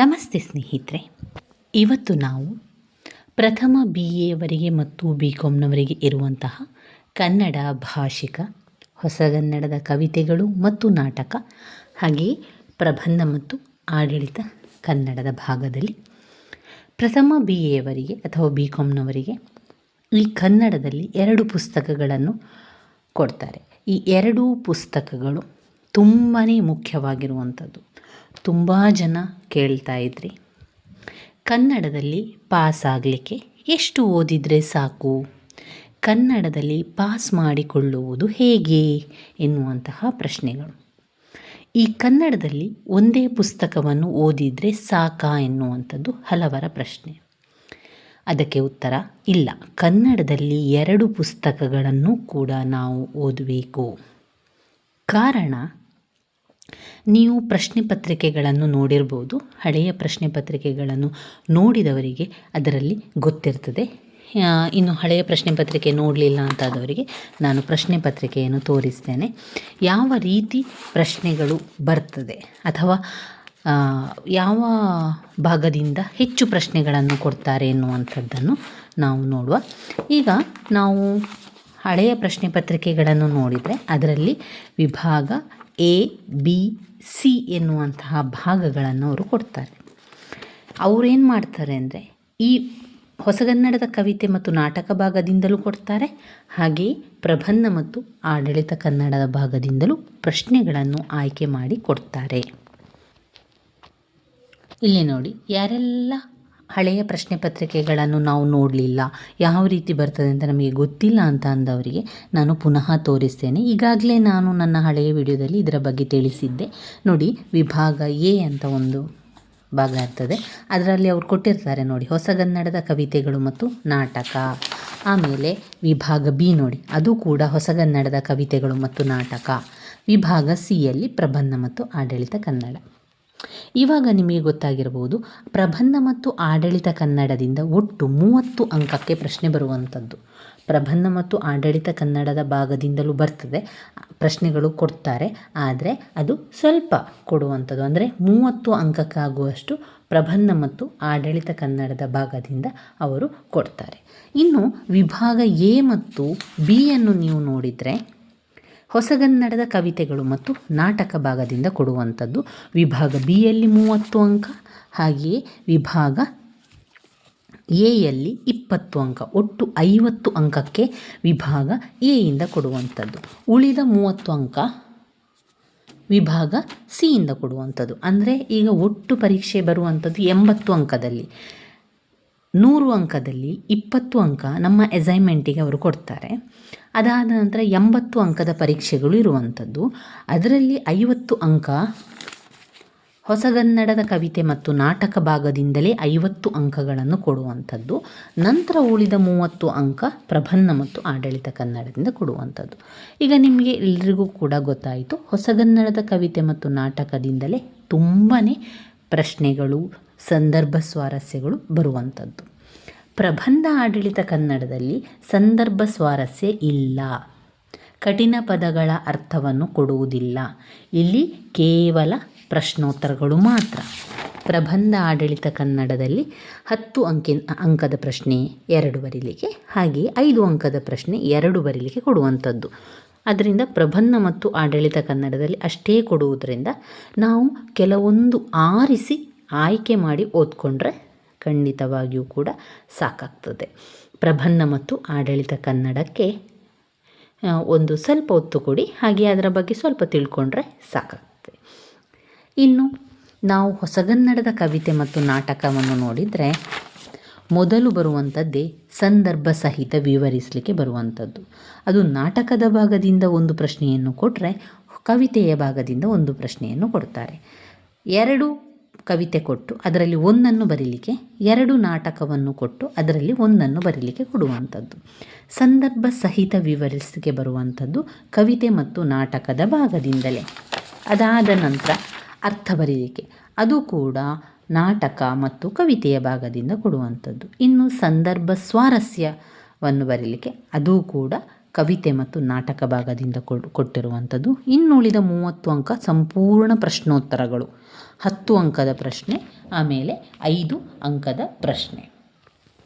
ನಮಸ್ತೆ ಸ್ನೇಹಿತರೆ. ಇವತ್ತು ನಾವು ಪ್ರಥಮ ಬಿ ಎವರಿಗೆ ಮತ್ತು ಬಿ ಕಾಮ್ನವರಿಗೆ ಇರುವಂತಹ ಕನ್ನಡ ಭಾಷಿಕ ಹೊಸಗನ್ನಡದ ಕವಿತೆಗಳು ಮತ್ತು ನಾಟಕ ಹಾಗೆಯೇ ಪ್ರಬಂಧ ಮತ್ತು ಆಡಳಿತ ಕನ್ನಡದ ಭಾಗದಲ್ಲಿ. ಪ್ರಥಮ ಬಿ ಎವರಿಗೆ ಅಥವಾ ಬಿ ಕಾಮ್ನವರಿಗೆ ಈ ಕನ್ನಡದಲ್ಲಿ ಎರಡು ಪುಸ್ತಕಗಳನ್ನು ಕೊಡ್ತಾರೆ. ಈ ಎರಡೂ ಪುಸ್ತಕಗಳು ತುಂಬಾ ಮುಖ್ಯವಾಗಿರುವಂಥದ್ದು. ತುಂಬ ಜನ ಕೇಳ್ತಾ ಇದ್ರಿ. ಕನ್ನಡದಲ್ಲಿ ಪಾಸ್ ಆಗಲಿಕ್ಕೆ ಎಷ್ಟು ಓದಿದರೆ ಸಾಕು? ಕನ್ನಡದಲ್ಲಿ ಪಾಸ್ ಮಾಡಿಕೊಳ್ಳುವುದು ಹೇಗೆ? ಎನ್ನುವಂತಹ ಪ್ರಶ್ನೆಗಳು. ಈ ಕನ್ನಡದಲ್ಲಿ ಒಂದೇ ಪುಸ್ತಕವನ್ನು ಓದಿದರೆ ಸಾಕಾ ಎನ್ನುವಂಥದ್ದು ಹಲವರ ಪ್ರಶ್ನೆ. ಅದಕ್ಕೆ ಉತ್ತರ, ಇಲ್ಲ. ಕನ್ನಡದಲ್ಲಿ ಎರಡು ಪುಸ್ತಕಗಳನ್ನು ಕೂಡ ನಾವು ಓದಬೇಕು. ಕಾರಣ ನೀವು ಪ್ರಶ್ನೆ ಪತ್ರಿಕೆಗಳನ್ನು ನೋಡಿರ್ಬೋದು, ಹಳೆಯ ಪ್ರಶ್ನೆ ಪತ್ರಿಕೆಗಳನ್ನು ನೋಡಿದವರಿಗೆ ಅದರಲ್ಲಿ ಗೊತ್ತಿರ್ತದೆ. ಇನ್ನು ಹಳೆಯ ಪ್ರಶ್ನೆ ಪತ್ರಿಕೆ ನೋಡಲಿಲ್ಲ ಅಂತಾದವರಿಗೆ ನಾನು ಪ್ರಶ್ನೆ ಪತ್ರಿಕೆಯನ್ನು ತೋರಿಸ್ತೇನೆ. ಯಾವ ರೀತಿ ಪ್ರಶ್ನೆಗಳು ಬರ್ತದೆ ಅಥವಾ ಯಾವ ಭಾಗದಿಂದ ಹೆಚ್ಚು ಪ್ರಶ್ನೆಗಳನ್ನು ಕೊಡ್ತಾರೆ ಎನ್ನುವಂಥದ್ದನ್ನು ನಾವು ನೋಡುವ. ಈಗ ನಾವು ಹಳೆಯ ಪ್ರಶ್ನೆ ಪತ್ರಿಕೆಗಳನ್ನು ನೋಡಿದರೆ ಅದರಲ್ಲಿ ವಿಭಾಗ ಎ ಬಿ ಸಿ ಎನ್ನುವಂತಹ ಭಾಗಗಳನ್ನು ಅವರು ಕೊಡ್ತಾರೆ. ಅವರೇನು ಮಾಡ್ತಾರೆ ಅಂದರೆ ಈ ಹೊಸಗನ್ನಡದ ಕವಿತೆ ಮತ್ತು ನಾಟಕ ಭಾಗದಿಂದಲೂ ಕೊಡ್ತಾರೆ ಹಾಗೆಯೇ ಪ್ರಬಂಧ ಮತ್ತು ಆಡಳಿತ ಕನ್ನಡದ ಭಾಗದಿಂದಲೂ ಪ್ರಶ್ನೆಗಳನ್ನು ಆಯ್ಕೆ ಮಾಡಿ ಕೊಡ್ತಾರೆ. ಇಲ್ಲಿ ನೋಡಿ, ಯಾರೆಲ್ಲ ಹಳೆಯ ಪ್ರಶ್ನೆ ಪತ್ರಿಕೆಗಳನ್ನು ನಾವು ನೋಡಲಿಲ್ಲ. ಯಾವ ರೀತಿ ಬರ್ತದೆ ಅಂತ ನಮಗೆ ಗೊತ್ತಿಲ್ಲ ಅಂತ ಅಂದವರಿಗೆ ನಾನು ಪುನಃ ತೋರಿಸ್ತೇನೆ. ಈಗಾಗಲೇ ನಾನು ನನ್ನ ಹಳೆಯ ವಿಡಿಯೋದಲ್ಲಿ ಇದರ ಬಗ್ಗೆ ತಿಳಿಸಿದ್ದೆ. ನೋಡಿ, ವಿಭಾಗ ಎ ಅಂತ ಒಂದು ಭಾಗ ಇರ್ತದೆ. ಅದರಲ್ಲಿ ಅವರು ಕೊಟ್ಟಿರ್ತಾರೆ ನೋಡಿ ಹೊಸಗನ್ನಡದ ಕವಿತೆಗಳು ಮತ್ತು ನಾಟಕ. ಆಮೇಲೆ ವಿಭಾಗ ಬಿ ನೋಡಿ, ಅದು ಕೂಡ ಹೊಸಗನ್ನಡದ ಕವಿತೆಗಳು ಮತ್ತು ನಾಟಕ. ವಿಭಾಗ ಸಿಯಲ್ಲಿ ಪ್ರಬಂಧ ಮತ್ತು ಆಡಳಿತ ಕನ್ನಡ. ಇವಾಗ ನಿಮಗೆ ಗೊತ್ತಾಗಿರ್ಬೋದು, ಪ್ರಬಂಧ ಮತ್ತು ಆಡಳಿತ ಕನ್ನಡದಿಂದ ಒಟ್ಟು ಮೂವತ್ತು ಅಂಕಕ್ಕೆ ಪ್ರಶ್ನೆ ಬರುವಂಥದ್ದು. ಪ್ರಬಂಧ ಮತ್ತು ಆಡಳಿತ ಕನ್ನಡದ ಭಾಗದಿಂದಲೂ ಬರ್ತದೆ, ಪ್ರಶ್ನೆಗಳು ಕೊಡ್ತಾರೆ, ಆದರೆ ಅದು ಸ್ವಲ್ಪ ಕೊಡುವಂಥದ್ದು. ಅಂದರೆ ಮೂವತ್ತು ಅಂಕಕ್ಕಾಗುವಷ್ಟು ಪ್ರಬಂಧ ಮತ್ತು ಆಡಳಿತ ಕನ್ನಡದ ಭಾಗದಿಂದ ಅವರು ಕೊಡ್ತಾರೆ. ಇನ್ನು ವಿಭಾಗ ಎ ಮತ್ತು ಬಿಯನ್ನು ನೀವು ನೋಡಿದರೆ ಹೊಸಗನ್ನಡದ ಕವಿತೆಗಳು ಮತ್ತು ನಾಟಕ ಭಾಗದಿಂದ ಕೊಡುವಂಥದ್ದು ವಿಭಾಗ ಬಿಯಲ್ಲಿ ಮೂವತ್ತು ಅಂಕ, ಹಾಗೆಯೇ ವಿಭಾಗ ಎಯಲ್ಲಿ ಇಪ್ಪತ್ತು ಅಂಕ, ಒಟ್ಟು ಐವತ್ತು ಅಂಕಕ್ಕೆ ವಿಭಾಗ ಎಯಿಂದ ಕೊಡುವಂಥದ್ದು. ಉಳಿದ ಮೂವತ್ತು ಅಂಕ ವಿಭಾಗ ಸಿಯಿಂದ ಕೊಡುವಂಥದ್ದು. ಅಂದರೆ ಈಗ ಒಟ್ಟು ಪರೀಕ್ಷೆ ಬರುವಂಥದ್ದು ಎಂಬತ್ತು ಅಂಕದಲ್ಲಿ. ನೂರು ಅಂಕದಲ್ಲಿ ಇಪ್ಪತ್ತು ಅಂಕ ನಮ್ಮ ಅಸೈನ್ಮೆಂಟಿಗೆ ಅವರು ಕೊಡ್ತಾರೆ. ಅದಾದ ನಂತರ ಎಂಬತ್ತು ಅಂಕದ ಪರೀಕ್ಷೆಗಳು ಇರುವಂಥದ್ದು. ಅದರಲ್ಲಿ ಐವತ್ತು ಅಂಕ ಹೊಸಗನ್ನಡದ ಕವಿತೆ ಮತ್ತು ನಾಟಕ ಭಾಗದಿಂದಲೇ ಐವತ್ತು ಅಂಕಗಳನ್ನು ಕೊಡುವಂಥದ್ದು. ನಂತರ ಉಳಿದ ಮೂವತ್ತು ಅಂಕ ಪ್ರಬಂಧ ಮತ್ತು ಆಡಳಿತ ಕನ್ನಡದಿಂದ ಕೊಡುವಂಥದ್ದು. ಈಗ ನಿಮಗೆ ಎಲ್ರಿಗೂ ಕೂಡ ಗೊತ್ತಾಯಿತು, ಹೊಸಗನ್ನಡದ ಕವಿತೆ ಮತ್ತು ನಾಟಕದಿಂದಲೇ ತುಂಬಾ ಪ್ರಶ್ನೆಗಳು, ಸಂದರ್ಭ ಸ್ವಾರಸ್ಯಗಳು ಬರುವಂಥದ್ದು. ಪ್ರಬಂಧ ಆಡಳಿತ ಕನ್ನಡದಲ್ಲಿ ಸಂದರ್ಭ ಸ್ವಾರಸ್ಯ ಇಲ್ಲ. ಕಠಿಣ ಪದಗಳ ಅರ್ಥವನ್ನು ಕೊಡುವುದಿಲ್ಲ. ಇಲ್ಲಿ ಕೇವಲ ಪ್ರಶ್ನೋತ್ತರಗಳು ಮಾತ್ರ. ಪ್ರಬಂಧ ಆಡಳಿತ ಕನ್ನಡದಲ್ಲಿ ಹತ್ತು ಅಂಕಿ, ಅಂಕದ ಪ್ರಶ್ನೆ ಎರಡು ಬರೀಲಿಕ್ಕೆ, ಹಾಗೆಯೇ ಐದು ಅಂಕದ ಪ್ರಶ್ನೆ ಎರಡು ಬರೀಲಿಕ್ಕೆ ಕೊಡುವಂಥದ್ದು. ಅದರಿಂದ ಪ್ರಬಂಧ ಮತ್ತು ಆಡಳಿತ ಕನ್ನಡದಲ್ಲಿ ಅಷ್ಟೇ ಕೊಡುವುದರಿಂದ ನಾವು ಕೆಲವೊಂದು ಆರಿಸಿ ಆಯ್ಕೆ ಮಾಡಿ ಓದ್ಕೊಂಡ್ರೆ ಖಂಡಿತವಾಗಿಯೂ ಕೂಡ ಸಾಕಾಗ್ತದೆ. ಪ್ರಬಂಧ ಮತ್ತು ಆಡಳಿತ ಕನ್ನಡಕ್ಕೆ ಒಂದು ಸ್ವಲ್ಪ ಒತ್ತು ಕೊಡಿ. ಹಾಗೆ ಅದರ ಬಗ್ಗೆ ಸ್ವಲ್ಪ ತಿಳ್ಕೊಂಡ್ರೆ ಸಾಕಾಗ್ತದೆ. ಇನ್ನು ನಾವು ಹೊಸಗನ್ನಡದ ಕವಿತೆ ಮತ್ತು ನಾಟಕವನ್ನು ನೋಡಿದರೆ ಮೊದಲು ಬರುವಂಥದ್ದೇ ಸಂದರ್ಭ ಸಹಿತ ವಿವರಿಸಲಿಕ್ಕೆ ಬರುವಂಥದ್ದು. ಅದು ನಾಟಕದ ಭಾಗದಿಂದ ಒಂದು ಪ್ರಶ್ನೆಯನ್ನು ಕೊಟ್ಟರೆ ಕವಿತೆಯ ಭಾಗದಿಂದ ಒಂದು ಪ್ರಶ್ನೆಯನ್ನು ಕೊಡ್ತಾರೆ. ಎರಡು ಕವಿತೆ ಕೊಟ್ಟು ಅದರಲ್ಲಿ ಒಂದನ್ನು ಬರೀಲಿಕ್ಕೆ, ಎರಡು ನಾಟಕವನ್ನು ಕೊಟ್ಟು ಅದರಲ್ಲಿ ಒಂದನ್ನು ಬರೀಲಿಕ್ಕೆ ಕೊಡುವಂಥದ್ದು. ಸಂದರ್ಭ ಸಹಿತ ವಿವರಿಸಿಕೆ ಬರುವಂಥದ್ದು ಕವಿತೆ ಮತ್ತು ನಾಟಕದ ಭಾಗದಿಂದಲೇ. ಅದಾದ ನಂತರ ಅರ್ಥ ಬರೀಲಿಕ್ಕೆ, ಅದು ಕೂಡ ನಾಟಕ ಮತ್ತು ಕವಿತೆಯ ಭಾಗದಿಂದ ಕೊಡುವಂಥದ್ದು. ಇನ್ನು ಸಂದರ್ಭ ಸ್ವಾರಸ್ಯವನ್ನು ಬರೀಲಿಕ್ಕೆ, ಅದು ಕೂಡ ಕವಿತೆ ಮತ್ತು ನಾಟಕ ಭಾಗದಿಂದ ಕೊಟ್ಟಿರುವಂಥದ್ದು. ಇನ್ನುಳಿದ ಮೂವತ್ತು ಅಂಕ ಸಂಪೂರ್ಣ ಪ್ರಶ್ನೋತ್ತರಗಳು. ಹತ್ತು ಅಂಕದ ಪ್ರಶ್ನೆ, ಆಮೇಲೆ ಐದು ಅಂಕದ ಪ್ರಶ್ನೆ.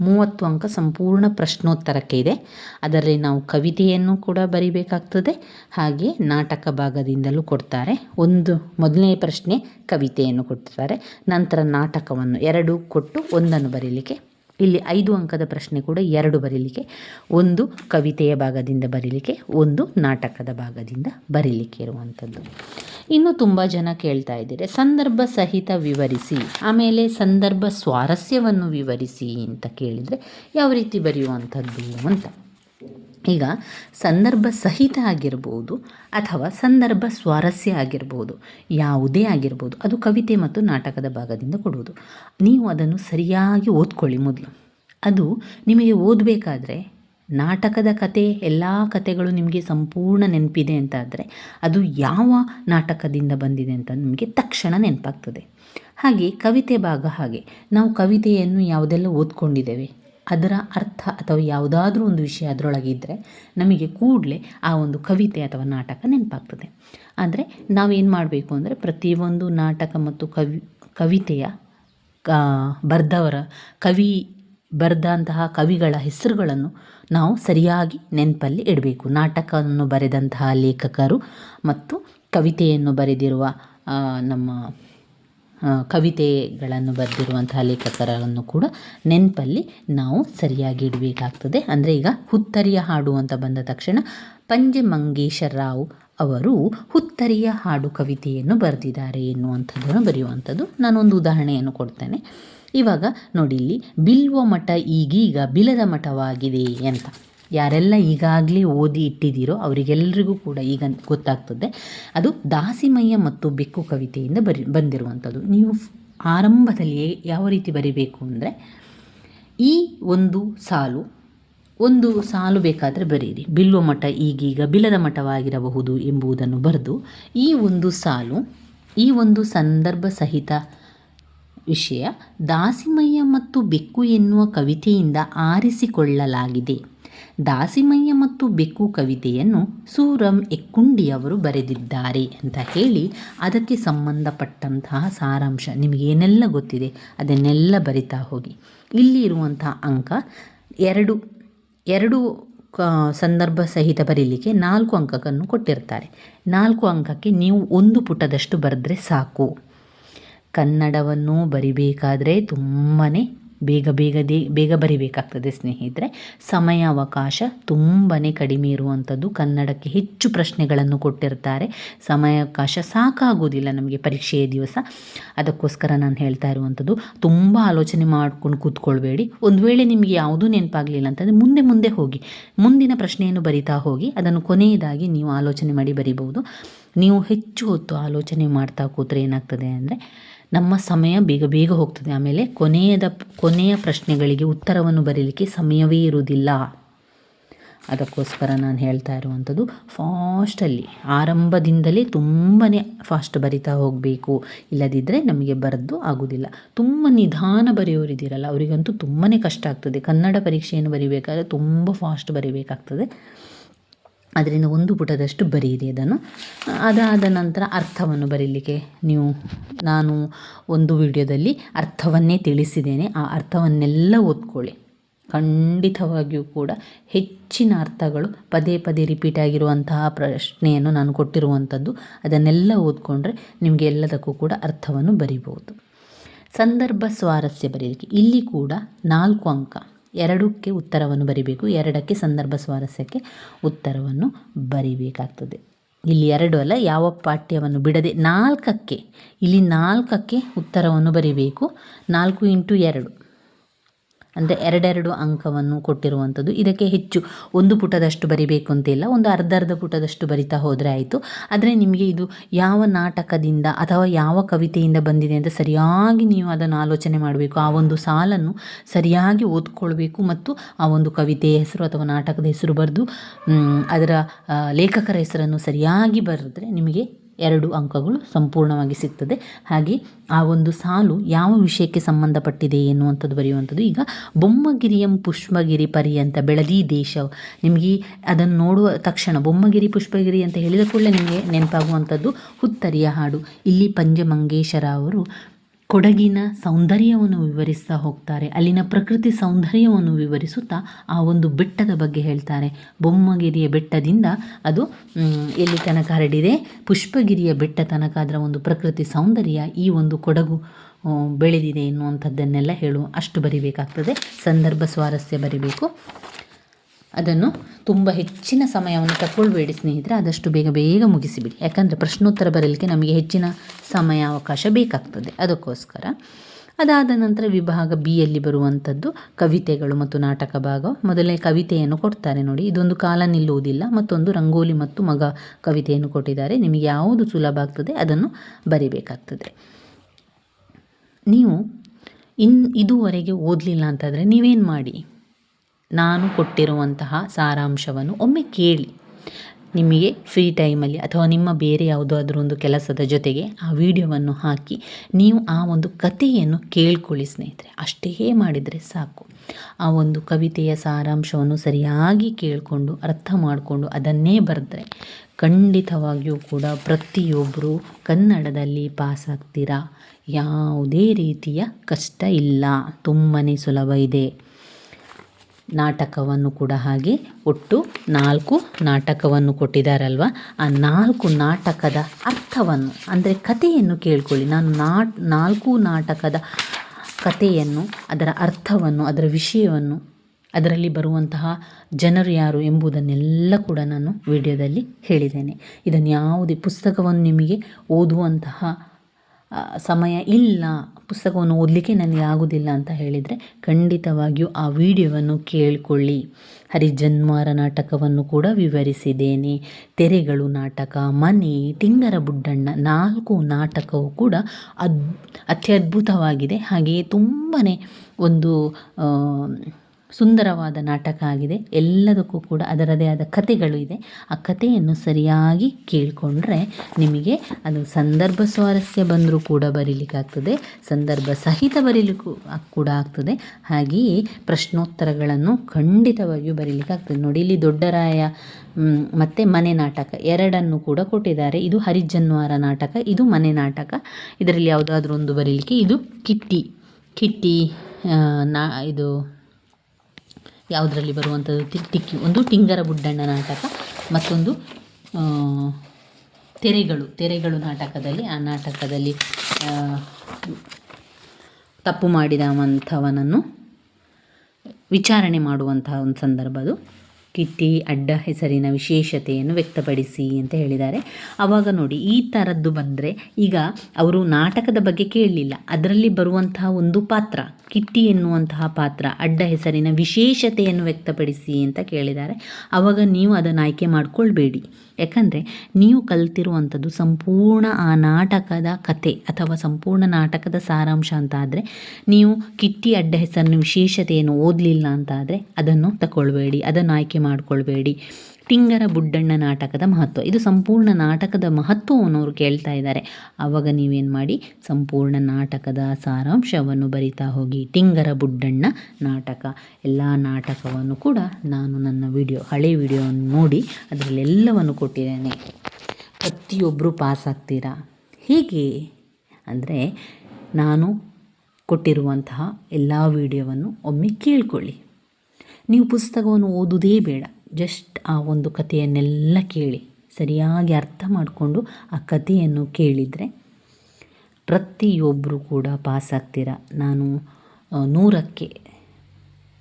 ಮೂವತ್ತು ಅಂಕ ಸಂಪೂರ್ಣ ಪ್ರಶ್ನೋತ್ತರಕ್ಕೆ ಇದೆ. ಅದರಲ್ಲಿ ನಾವು ಕವಿತೆಯನ್ನು ಕೂಡ ಬರಿಬೇಕಾಗ್ತದೆ. ಹಾಗೆ ನಾಟಕ ಭಾಗದಿಂದಲೂ ಕೊಡ್ತಾರೆ. ಒಂದು, ಮೊದಲನೇ ಪ್ರಶ್ನೆ ಕವಿತೆಯನ್ನು ಕೊಡ್ತಾರೆ. ನಂತರ ನಾಟಕವನ್ನು ಎರಡು ಕೊಟ್ಟು ಒಂದನ್ನು ಬರೀಲಿಕ್ಕೆ ಇಲ್ಲಿ ಐದು ಅಂಕದ ಪ್ರಶ್ನೆ ಕೂಡ ಎರಡು ಬರೀಲಿಕ್ಕೆ, ಒಂದು ಕವಿತೆಯ ಭಾಗದಿಂದ ಬರೀಲಿಕ್ಕೆ, ಒಂದು ನಾಟಕದ ಭಾಗದಿಂದ ಬರೀಲಿಕ್ಕೆ ಇರುವಂಥದ್ದು. ಇನ್ನು ತುಂಬ ಜನ ಕೇಳ್ತಾ ಇದ್ದೀರಿ, ಸಂದರ್ಭ ಸಹಿತ ವಿವರಿಸಿ, ಆಮೇಲೆ ಸಂದರ್ಭ ಸ್ವಾರಸ್ಯವನ್ನು ವಿವರಿಸಿ ಅಂತ ಕೇಳಿದರೆ ಯಾವ ರೀತಿ ಬರೆಯುವಂಥದ್ದು ಅಂತ. ಈಗ ಸಂದರ್ಭ ಸಹಿತ ಆಗಿರ್ಬೋದು ಅಥವಾ ಸಂದರ್ಭ ಸ್ವಾರಸ್ಯ ಆಗಿರ್ಬೋದು, ಯಾವುದೇ ಆಗಿರ್ಬೋದು, ಅದು ಕವಿತೆ ಮತ್ತು ನಾಟಕದ ಭಾಗದಿಂದ ಕೊಡುವುದು. ನೀವು ಅದನ್ನು ಸರಿಯಾಗಿ ಓದ್ಕೊಳ್ಳಿ ಮೊದಲು. ಅದು ನಿಮಗೆ ಓದಬೇಕಾದ್ರೆ ನಾಟಕದ ಕತೆ, ಎಲ್ಲ ಕತೆಗಳು ನಿಮಗೆ ಸಂಪೂರ್ಣ ನೆನಪಿದೆ ಅಂತಾದರೆ ಅದು ಯಾವ ನಾಟಕದಿಂದ ಬಂದಿದೆ ಅಂತ ನಿಮಗೆ ತಕ್ಷಣ ನೆನಪಾಗ್ತದೆ. ಹಾಗೆ ಕವಿತೆ ಭಾಗ ಹಾಗೆ. ನಾವು ಕವಿತೆಯನ್ನು ಯಾವುದೆಲ್ಲ ಓದ್ಕೊಂಡಿದ್ದೇವೆ? ಅದರ ಅರ್ಥ ಅಥವಾ ಯಾವುದಾದ್ರೂ ಒಂದು ವಿಷಯ ಅದರೊಳಗಿದ್ದರೆ ನಮಗೆ ಕೂಡಲೇ ಆ ಒಂದು ಕವಿತೆ ಅಥವಾ ನಾಟಕ ನೆನಪಾಗ್ತದೆ. ಆದರೆ ನಾವೇನು ಮಾಡಬೇಕು ಅಂದರೆ ಪ್ರತಿಯೊಂದು ನಾಟಕ ಮತ್ತು ಕವಿ, ಕವಿತೆಯ ಬರೆದವರ ಕವಿ, ಬರೆದಂತಹ ಕವಿಗಳ ಹೆಸರುಗಳನ್ನು ನಾವು ಸರಿಯಾಗಿ ನೆನಪಲ್ಲಿ ಇಡಬೇಕು. ನಾಟಕವನ್ನು ಬರೆದಂತಹ ಲೇಖಕರು ಮತ್ತು ಕವಿತೆಯನ್ನು ಬರೆದಿರುವ ನಮ್ಮ ಕವಿತೆಗಳನ್ನು ಬರೆದಿರುವಂತಹ ಲೇಖಕರನ್ನು ಕೂಡ ನೆನಪಲ್ಲಿ ನಾವು ಸರಿಯಾಗಿ ಇಡಬೇಕಾಗ್ತದೆ. ಅಂದರೆ ಈಗ ಹುತ್ತರಿಯ ಹಾಡು ಅಂತ ಬಂದ ತಕ್ಷಣ ಪಂಜೆ ಮಂಗೇಶರಾವ್ ಅವರು ಹುತ್ತರಿಯ ಹಾಡು ಕವಿತೆಯನ್ನು ಬರೆದಿದ್ದಾರೆ ಎನ್ನುವಂಥದ್ದನ್ನು ಬರೆಯುವಂಥದ್ದು. ನಾನೊಂದು ಉದಾಹರಣೆಯನ್ನು ಕೊಡ್ತೇನೆ. ಇವಾಗ ನೋಡಿ ಇಲ್ಲಿ, ಬಿಲ್ವ ಮಠ ಈಗೀಗ ಬಿಲದ ಮಠವಾಗಿದೆ ಅಂತ. ಯಾರೆಲ್ಲ ಈಗಾಗಲೇ ಓದಿ ಇಟ್ಟಿದ್ದೀರೋ ಅವರಿಗೆಲ್ಲರಿಗೂ ಕೂಡ ಈಗ ಗೊತ್ತಾಗ್ತದೆ. ಅದು ದಾಸಿಮಯ್ಯ ಮತ್ತು ಬೆಕ್ಕು ಕವಿತೆಯಿಂದ ಬರಿ, ಬಂದಿರುವಂಥದ್ದು. ನೀವು ಆರಂಭದಲ್ಲಿಯೇ ಯಾವ ರೀತಿ ಬರಿಬೇಕು ಅಂದರೆ, ಈ ಒಂದು ಸಾಲು ಒಂದು ಸಾಲು ಬೇಕಾದರೆ ಬರೀರಿ. ಬಿಲ್ವ ಮಠ ಈಗೀಗ ಬಿಲದ ಮಠವಾಗಿರಬಹುದು ಎಂಬುದನ್ನು ಬರೆದು, ಈ ಒಂದು ಸಾಲು, ಈ ಒಂದು ಸಂದರ್ಭ ಸಹಿತ ವಿಷಯ ದಾಸಿಮಯ್ಯ ಮತ್ತು ಬೆಕ್ಕು ಎನ್ನುವ ಕವಿತೆಯಿಂದ ಆರಿಸಿಕೊಳ್ಳಲಾಗಿದೆ. ದಾಸಿಮಯ್ಯ ಮತ್ತು ಬೆಕ್ಕು ಕವಿತೆಯನ್ನು ಸೂರಂ ಎಕ್ಕುಂಡಿಯವರು ಬರೆದಿದ್ದಾರೆ ಅಂತ ಹೇಳಿ ಅದಕ್ಕೆ ಸಂಬಂಧಪಟ್ಟಂತಹ ಸಾರಾಂಶ ನಿಮಗೇನೆಲ್ಲ ಗೊತ್ತಿದೆ ಅದನ್ನೆಲ್ಲ ಬರಿತಾ ಹೋಗಿ. ಇಲ್ಲಿ ಇರುವಂತಹ ಅಂಕ ಎರಡು ಎರಡು ಸಂದರ್ಭ ಸಹಿತ ಬರೀಲಿಕ್ಕೆ ನಾಲ್ಕು ಅಂಕವನ್ನು ಕೊಟ್ಟಿರ್ತಾರೆ. ನಾಲ್ಕು ಅಂಕಕ್ಕೆ ನೀವು ಒಂದು ಪುಟದಷ್ಟು ಬರೆದ್ರೆ ಸಾಕು. ಕನ್ನಡವನ್ನು ಬರಿಬೇಕಾದರೆ ತುಂಬಾ ಬೇಗ ಬೇಗದೇ ಬೇಗ ಬರಿಬೇಕಾಗ್ತದೆ ಸ್ನೇಹಿತರೆ. ಸಮಯಾವಕಾಶ ತುಂಬಾ ಕಡಿಮೆ ಇರುವಂಥದ್ದು ಕನ್ನಡಕ್ಕೆ ಹೆಚ್ಚು ಪ್ರಶ್ನೆಗಳನ್ನು ಕೊಟ್ಟಿರ್ತಾರೆ. ಸಮಯಾವಕಾಶ ಸಾಕಾಗೋದಿಲ್ಲ ನಮಗೆ ಪರೀಕ್ಷೆಯ ದಿವಸ. ಅದಕ್ಕೋಸ್ಕರ ನಾನು ಹೇಳ್ತಾ ಇರುವಂಥದ್ದು ತುಂಬ ಆಲೋಚನೆ ಮಾಡ್ಕೊಂಡು ಕೂತ್ಕೊಳ್ಬೇಡಿ. ಒಂದು ವೇಳೆ ನಿಮಗೆ ಯಾವುದೂ ನೆನಪಾಗಲಿಲ್ಲ ಅಂತಂದರೆ ಮುಂದೆ ಮುಂದೆ ಹೋಗಿ. ಮುಂದಿನ ಪ್ರಶ್ನೆಯನ್ನು ಬರಿತಾ ಹೋಗಿ. ಅದನ್ನು ಕೊನೆಯದಾಗಿ ನೀವು ಆಲೋಚನೆ ಮಾಡಿ ಬರಿಬೋದು ನೀವು ಹೆಚ್ಚು ಹೊತ್ತು ಆಲೋಚನೆ ಮಾಡ್ತಾ ಕೂತ್ರೆ ಏನಾಗ್ತದೆ ಅಂದರೆ ನಮ್ಮ ಸಮಯ ಬೇಗ ಬೇಗ ಹೋಗ್ತದೆ. ಆಮೇಲೆ ಕೊನೆಯದ, ಕೊನೆಯ ಪ್ರಶ್ನೆಗಳಿಗೆ ಉತ್ತರವನ್ನು ಬರೀಲಿಕ್ಕೆ ಸಮಯವೇ ಇರುವುದಿಲ್ಲ. ಅದಕ್ಕೋಸ್ಕರ ನಾನು ಹೇಳ್ತಾ ಇರುವಂಥದ್ದು, ಫಾಸ್ಟಲ್ಲಿ, ಆರಂಭದಿಂದಲೇ ತುಂಬಾ ಫಾಸ್ಟ್ ಬರಿತಾ ಹೋಗಬೇಕು. ಇಲ್ಲದಿದ್ದರೆ ನಮಗೆ ಬರೆದು ಆಗೋದಿಲ್ಲ ತುಂಬ ನಿಧಾನ ಬರೆಯೋರಿದ್ದೀರಲ್ಲ ಅವರಿಗಂತೂ ತುಂಬಾ ಕಷ್ಟ ಆಗ್ತದೆ. ಕನ್ನಡ ಪರೀಕ್ಷೆಯನ್ನು ಬರಿಬೇಕಾದ್ರೆ ತುಂಬ ಫಾಸ್ಟ್ ಬರಿಬೇಕಾಗ್ತದೆ. ಅದರಿಂದ ಒಂದು ಪುಟದಷ್ಟು ಬರೀರಿ ಅದನ್ನು. ಅದಾದ ನಂತರ ಅರ್ಥವನ್ನು ಬರೀಲಿಕ್ಕೆ ನೀವು, ನಾನು ಒಂದು ವಿಡಿಯೋದಲ್ಲಿ ಅರ್ಥವನ್ನೇ ತಿಳಿಸಿದ್ದೇನೆ. ಆ ಅರ್ಥವನ್ನೆಲ್ಲ ಓದ್ಕೊಳ್ಳಿ. ಖಂಡಿತವಾಗಿಯೂ ಕೂಡ ಹೆಚ್ಚಿನ ಅರ್ಥಗಳು ಪದೇ ಪದೇ ರಿಪೀಟ್ ಆಗಿರುವಂತಹ ಪ್ರಶ್ನೆಯನ್ನು ನಾನು ಕೊಟ್ಟಿರುವಂಥದ್ದು, ಅದನ್ನೆಲ್ಲ ಓದ್ಕೊಂಡ್ರೆ ನಿಮಗೆ ಎಲ್ಲದಕ್ಕೂ ಕೂಡ ಅರ್ಥವನ್ನು ಬರಿಬೋದು ಸಂದರ್ಭ ಸ್ವಾರಸ್ಯ ಬರೀಲಿಕ್ಕೆ. ಇಲ್ಲಿ ಕೂಡ ನಾಲ್ಕು ಅಂಕ. ಎರಡಕ್ಕೆ ಉತ್ತರವನ್ನು ಬರಿಬೇಕು. ಎರಡಕ್ಕೆ ಸಂದರ್ಭ ಸ್ವಾರಸ್ಯಕ್ಕೆ ಉತ್ತರವನ್ನು ಬರಿಬೇಕಾಗ್ತದೆ. ಇಲ್ಲಿ ಎರಡು ಅಲ್ಲ, ಯಾವ ಪಾಠ್ಯವನ್ನು ಬಿಡದೆ ನಾಲ್ಕಕ್ಕೆ, ಇಲ್ಲಿ ನಾಲ್ಕಕ್ಕೆ ಉತ್ತರವನ್ನು ಬರಿಬೇಕು. ನಾಲ್ಕು ಇಂಟು ಎರಡು. ಅಂದರೆ ಎರಡೆರಡು ಅಂಕವನ್ನು ಕೊಟ್ಟಿರುವಂಥದ್ದು. ಇದಕ್ಕೆ ಹೆಚ್ಚು ಒಂದು ಪುಟದಷ್ಟು ಬರಿಬೇಕು ಅಂತಿಲ್ಲ ಒಂದು ಅರ್ಧ ಅರ್ಧ ಪುಟದಷ್ಟು ಬರಿತಾ ಹೋದರೆ ಆಯಿತು. ಆದರೆ ನಿಮಗೆ ಇದು ಯಾವ ನಾಟಕದಿಂದ ಅಥವಾ ಯಾವ ಕವಿತೆಯಿಂದ ಬಂದಿದೆ ಅಂತ ಸರಿಯಾಗಿ ನೀವು ಅದನ್ನು ಆಲೋಚನೆ ಮಾಡಬೇಕು. ಆ ಒಂದು ಸಾಲನ್ನು ಸರಿಯಾಗಿ ಓದ್ಕೊಳ್ಬೇಕು ಮತ್ತು ಆ ಒಂದು ಕವಿತೆಯ ಹೆಸರು ಅಥವಾ ನಾಟಕದ ಹೆಸರು ಬರೆದು ಅದರ ಲೇಖಕರ ಹೆಸರನ್ನು ಸರಿಯಾಗಿ ಬರೆದ್ರೆ ನಿಮಗೆ ಎರಡು ಅಂಕಗಳು ಸಂಪೂರ್ಣವಾಗಿ ಸಿಗ್ತದೆ. ಹಾಗೆ ಆ ಒಂದು ಸಾಲು ಯಾವ ವಿಷಯಕ್ಕೆ ಸಂಬಂಧಪಟ್ಟಿದೆ ಎನ್ನುವಂಥದ್ದು ಬರೆಯುವಂಥದ್ದು. ಈಗ ಬೊಮ್ಮಗಿರಿಯಂ ಪುಷ್ಪಗಿರಿ ಪರ್ಯಂತ ಬೆಳದಿ ದೇಶ. ನಿಮಗೆ ಅದನ್ನು ನೋಡುವ ತಕ್ಷಣ ಬೊಮ್ಮಗಿರಿ ಪುಷ್ಪಗಿರಿ ಅಂತ ಹೇಳಿದ ಕೂಡಲೇ ನಿಮಗೆ ನೆನಪಾಗುವಂಥದ್ದು ಹುತ್ತರಿಯ ಹಾಡು. ಇಲ್ಲಿ ಪಂಜಮಂಗೇಶರ ಅವರು ಕೊಡಗಿನ ಸೌಂದರ್ಯವನ್ನು ವಿವರಿಸ್ತಾ ಹೋಗ್ತಾರೆ. ಅಲ್ಲಿನ ಪ್ರಕೃತಿ ಸೌಂದರ್ಯವನ್ನು ವಿವರಿಸುತ್ತಾ ಆ ಒಂದು ಬೆಟ್ಟದ ಬಗ್ಗೆ ಹೇಳ್ತಾರೆ. ಬೊಮ್ಮಗಿರಿಯ ಬೆಟ್ಟದಿಂದ ಅದು ಎಲ್ಲಿ ತನಕ ಹರಡಿದೆ? ಪುಷ್ಪಗಿರಿಯ ಬೆಟ್ಟ ತನಕ ಅದರ ಒಂದು ಪ್ರಕೃತಿ ಸೌಂದರ್ಯ ಈ ಒಂದು ಕೊಡಗು ಬೆಳೆದಿದೆ ಎನ್ನುವಂಥದ್ದನ್ನೆಲ್ಲ ಹೇಳು ಅಷ್ಟು ಬರಿಬೇಕಾಗ್ತದೆ. ಸಂದರ್ಭ ಸ್ವಾರಸ್ಯ ಬರಿಬೇಕು. ಅದನ್ನು ತುಂಬ ಹೆಚ್ಚಿನ ಸಮಯವನ್ನು ತಗೊಳ್ಬೇಡಿ ಸ್ನೇಹಿತರೆ, ಆದಷ್ಟು ಬೇಗ ಬೇಗ ಮುಗಿಸಿಬಿಡಿ. ಯಾಕಂದರೆ ಪ್ರಶ್ನೋತ್ತರ ಬರಲಿಕ್ಕೆ ನಮಗೆ ಹೆಚ್ಚಿನ ಸಮಯ ಅವಕಾಶ ಬೇಕಾಗ್ತದೆ. ಅದಕ್ಕೋಸ್ಕರ. ಅದಾದ ನಂತರ ವಿಭಾಗ ಬಿಯಲ್ಲಿ ಬರುವಂಥದ್ದು ಕವಿತೆಗಳು ಮತ್ತು ನಾಟಕ ಭಾಗ. ಮೊದಲೇ ಕವಿತೆಯನ್ನು ಕೊಡ್ತಾರೆ ನೋಡಿ. ಇದೊಂದು ಕಾಲ ನಿಲ್ಲುವುದಿಲ್ಲ. ಮತ್ತೊಂದು ರಂಗೋಲಿ ಮತ್ತು ಮಗ ಕವಿತೆಯನ್ನು ಕೊಟ್ಟಿದ್ದಾರೆ. ನಿಮಗೆ ಯಾವುದು ಸುಲಭ ಆಗ್ತದೆ ಅದನ್ನು ಬರಿಬೇಕಾಗ್ತದೆ. ನೀವು ಇನ್ ಇದುವರೆಗೆ ಓದಲಿಲ್ಲ ಅಂತಂದರೆ ನೀವೇನು ಮಾಡಿ? ನಾನು ಕೊಟ್ಟಿರುವಂತಹ ಸಾರಾಂಶವನ್ನು ಒಮ್ಮೆ ಕೇಳಿ. ನಿಮಗೆ ಫ್ರೀ ಟೈಮಲ್ಲಿ ಅಥವಾ ನಿಮ್ಮ ಬೇರೆ ಯಾವುದಾದ್ರೂ ಒಂದು ಕೆಲಸದ ಜೊತೆಗೆ ಆ ವಿಡಿಯೋವನ್ನು ಹಾಕಿ, ನೀವು ಆ ಒಂದು ಕಥೆಯನ್ನು ಕೇಳ್ಕೊಳ್ಳಿ ಸ್ನೇಹಿತರೆ. ಅಷ್ಟೇ ಮಾಡಿದರೆ ಸಾಕು. ಆ ಒಂದು ಕವಿತೆಯ ಸಾರಾಂಶವನ್ನು ಸರಿಯಾಗಿ ಕೇಳಿಕೊಂಡು, ಅರ್ಥ ಮಾಡಿಕೊಂಡು ಅದನ್ನೇ ಬರೆದ್ರೆ ಖಂಡಿತವಾಗಿಯೂ ಕೂಡ ಪ್ರತಿಯೊಬ್ಬರು ಕನ್ನಡದಲ್ಲಿ ಪಾಸ್ ಆಗ್ತೀರಾ? ಯಾವುದೇ ರೀತಿಯ ಕಷ್ಟ ಇಲ್ಲ. ತುಂಬಾ ಸುಲಭ ಇದೆ. ನಾಟಕವನ್ನು ಕೂಡ ಹಾಗೆ ಒಟ್ಟು ನಾಲ್ಕು ನಾಟಕವನ್ನು ಕೊಟ್ಟಿದ್ದಾರಲ್ವ? ಆ ನಾಲ್ಕು ನಾಟಕದ ಅರ್ಥವನ್ನು, ಅಂದರೆ ಕಥೆಯನ್ನು ಕೇಳ್ಕೊಳ್ಳಿ. ನಾನು ನಾಟ್, ನಾಲ್ಕು ನಾಟಕದ ಕಥೆಯನ್ನು, ಅದರ ಅರ್ಥವನ್ನು, ಅದರ ವಿಷಯವನ್ನು, ಅದರಲ್ಲಿ ಬರುವಂತಹ ಜನರು ಯಾರು ಎಂಬುದನ್ನೆಲ್ಲ ಕೂಡ ನಾನು ವಿಡಿಯೋದಲ್ಲಿ ಹೇಳಿದ್ದೇನೆ. ಇದನ್ನು ಯಾವುದೇ ಪುಸ್ತಕವನ್ನು ನಿಮಗೆ ಓದುವಂತಹ ಸಮಯ ಇಲ್ಲ, ಪುಸ್ತಕವನ್ನು ಓದಲಿಕ್ಕೆ ನನಗೆ ಆಗೋದಿಲ್ಲ ಅಂತ ಹೇಳಿದರೆ ಖಂಡಿತವಾಗಿಯೂ ಆ ವಿಡಿಯೋವನ್ನು ಕೇಳಿಕೊಳ್ಳಿ. ಹರಿಜನ್ಮಾರ ನಾಟಕವನ್ನು ಕೂಡ ವಿವರಿಸಿದ್ದೇನೆ. ತೆರೆಗಳು ನಾಟಕ, ಮನೆ, ಟಿಂಗರ ಬುಡ್ಡಣ್ಣ ನಾಲ್ಕು ನಾಟಕವು ಕೂಡ ಅದ್, ಅತ್ಯದ್ಭುತವಾಗಿದೆ. ಹಾಗೆಯೇ ತುಂಬಾ ಒಂದು ಸುಂದರವಾದ ನಾಟಕ ಆಗಿದೆ. ಎಲ್ಲದಕ್ಕೂ ಕೂಡ ಅದರದೇ ಆದ ಕಥೆಗಳು ಇದೆ. ಆ ಕಥೆಯನ್ನು ಸರಿಯಾಗಿ ಕೇಳಿಕೊಂಡ್ರೆ ನಿಮಗೆ ಅದು ಸಂದರ್ಭ ಸ್ವಾರಸ್ಯ ಬಂದರೂ ಕೂಡ ಬರೀಲಿಕ್ಕಾಗ್ತದೆ. ಸಂದರ್ಭ ಸಹಿತ ಬರೀಲಿಕ್ಕೂ ಕೂಡ ಆಗ್ತದೆ. ಹಾಗೆಯೇ ಪ್ರಶ್ನೋತ್ತರಗಳನ್ನು ಖಂಡಿತವಾಗಿಯೂ ಬರೀಲಿಕ್ಕಾಗ್ತದೆ. ನೋಡಿ, ಇಲ್ಲಿ ದೊಡ್ಡರಾಯ ಮತ್ತು ಮನೆ ನಾಟಕ ಎರಡನ್ನು ಕೂಡ ಕೊಟ್ಟಿದ್ದಾರೆ. ಇದು ಹರಿಜನ್ವಾರ ನಾಟಕ, ಇದು ಮನೆ ನಾಟಕ. ಇದರಲ್ಲಿ ಯಾವುದಾದ್ರೂ ಒಂದು ಬರೀಲಿಕ್ಕೆ ಇದು ಕಿಟ್ಟಿ. ಕಿಟ್ಟಿ ನಾ, ಇದು ಯಾವುದರಲ್ಲಿ ಬರುವಂಥದ್ದು? ತಿಕ್ ಟಿಕ್ಕಿ, ಒಂದು ಟಿಂಗರ ಬುಡ್ಡಣ್ಣ ನಾಟಕ, ಮತ್ತೊಂದು ತೆರೆಗಳು ತೆರೆಗಳು ನಾಟಕದಲ್ಲಿ, ಆ ನಾಟಕದಲ್ಲಿ ತಪ್ಪು ಮಾಡಿದವಂಥವನನ್ನು ವಿಚಾರಣೆ ಮಾಡುವಂತಹ ಒಂದು ಸಂದರ್ಭ ಅದು. ಕಿಟ್ಟಿ ಅಡ್ಡ ಹೆಸರಿನ ವಿಶೇಷತೆಯನ್ನು ವ್ಯಕ್ತಪಡಿಸಿ ಅಂತ ಹೇಳಿದ್ದಾರೆ. ಆವಾಗ ನೋಡಿ, ಈ ಥರದ್ದು ಬಂದರೆ ಈಗ ಅವರು ನಾಟಕದ ಬಗ್ಗೆ ಕೇಳಲಿಲ್ಲ. ಅದರಲ್ಲಿ ಬರುವಂತಹ ಒಂದು ಪಾತ್ರ, ಕಿಟ್ಟಿ ಎನ್ನುವಂತಹ ಪಾತ್ರ, ಅಡ್ಡ ಹೆಸರಿನ ವಿಶೇಷತೆಯನ್ನು ವ್ಯಕ್ತಪಡಿಸಿ ಅಂತ ಕೇಳಿದ್ದಾರೆ. ಆವಾಗ ನೀವು ಅದನ್ನು ಆಯ್ಕೆ ಮಾಡ್ಕೊಳ್ಬೇಡಿ. ಯಾಕಂದರೆ ನೀವು ಕಲ್ತಿರುವಂಥದ್ದು ಸಂಪೂರ್ಣ ಆ ನಾಟಕದ ಕತೆ ಅಥವಾ ಸಂಪೂರ್ಣ ನಾಟಕದ ಸಾರಾಂಶ ಅಂತ ಆದರೆ ನೀವು ಕಿಟ್ಟಿ ಅಡ್ಡ ಹೆಸರಿನ ವಿಶೇಷತೆಯನ್ನು ಓದಲಿಲ್ಲ ಅಂತ ಆದರೆ ಅದನ್ನು ತಗೊಳ್ಬೇಡಿ, ಅದನ್ನು ಆಯ್ಕೆ ಮಾಡಿಕೊಳ್ಬೇಡಿ. ಟಿಂಗರ ಬುಡ್ಡಣ್ಣ ನಾಟಕದ ಮಹತ್ವ. ಇದು ಸಂಪೂರ್ಣ ನಾಟಕದ ಮಹತ್ವವನ್ನು ಅವರು ಕೇಳ್ತಾ ಇದ್ದಾರೆ. ಆವಾಗ ನೀವೇನು ಮಾಡಿ, ಸಂಪೂರ್ಣ ನಾಟಕದ ಸಾರಾಂಶವನ್ನು ಬರಿತಾ ಹೋಗಿ ಟಿಂಗರ ಬುಡ್ಡಣ್ಣ ನಾಟಕ, ಎಲ್ಲ ನಾಟಕವನ್ನು ಕೂಡ ನಾನು ನನ್ನ ವಿಡಿಯೋ, ಹಳೆ ವಿಡಿಯೋವನ್ನು ನೋಡಿ ಅದರಲ್ಲೆಲ್ಲವನ್ನು ಕೊಟ್ಟಿದ್ದೇನೆ. ಪ್ರತಿಯೊಬ್ಬರು ಪಾಸ್ ಆಗ್ತೀರಾ? ಹೀಗೆ? ಅಂದರೆ ನಾನು ಕೊಟ್ಟಿರುವಂತಹ ಎಲ್ಲ ವಿಡಿಯೋವನ್ನು ಒಮ್ಮೆ ಕೇಳಿಕೊಳ್ಳಿ. ನೀವು ಪುಸ್ತಕವನ್ನು ಓದುವುದೇ ಬೇಡ. ಜಸ್ಟ್ ಆ ಒಂದು ಕಥೆಯನ್ನೆಲ್ಲ ಕೇಳಿ, ಸರಿಯಾಗಿ ಅರ್ಥ ಮಾಡಿಕೊಂಡು ಆ ಕಥೆಯನ್ನು ಕೇಳಿದರೆ ಪ್ರತಿಯೊಬ್ಬರು ಕೂಡ ಪಾಸ್ ಆಗ್ತೀರ. ನಾನು ನೂರಕ್ಕೆ